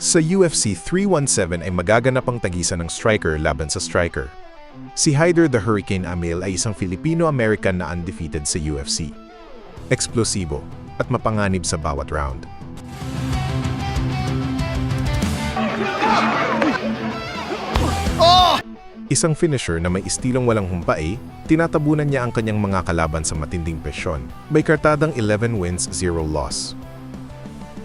Sa UFC 317 ay magaganap ang tagisan ng striker laban sa striker. Si Hyder the Hurricane Amil ay isang Filipino-American na undefeated sa UFC. Eksplosibo at mapanganib sa bawat round. Isang finisher na may istilong walang humpay, tinatabunan niya ang kanyang mga kalaban sa matinding presyon. May kartadang 11 wins, 0 loss.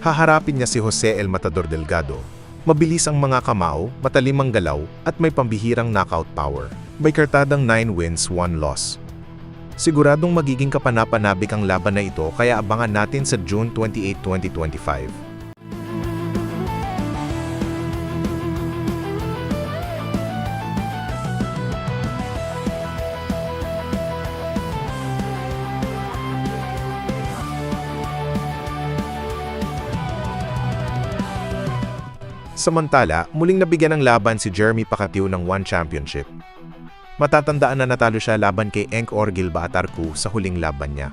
Haharapin niya si Jose El Matador Delgado. Mabilis ang mga kamao, matalim ang galaw, at may pambihirang knockout power. May kartadang 9 wins, 1 loss. Siguradong magiging kapanapanabik ang laban na ito kaya abangan natin sa June 28, 2025. Samantala, muling nabigyan ng laban si Jeremy Pakatiu ng One Championship. Matatandaan na natalo siya laban kay Enk Orgil Baatarku sa huling laban niya.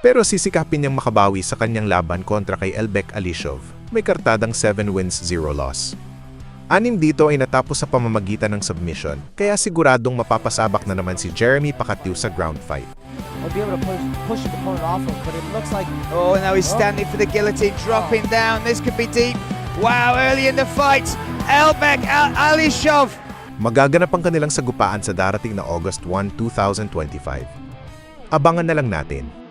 Pero sisikapin niyang makabawi sa kanyang laban kontra kay Elbek Alishov, may kartadang 7 wins 0 loss. Anim dito ay natapos sa pamamagitan ng submission, kaya siguradong mapapasabak na naman si Jeremy Pakatiu sa ground fight. I'll be able to push, push the opponent off him, but it looks like Oh, now he's standing for the guillotine, dropping down. This could be deep. Wow, early in the fight, Elbek Al- Alishov. Magaganap ang kanilang sagupaan sa darating na August 1, 2025. Abangan na lang natin.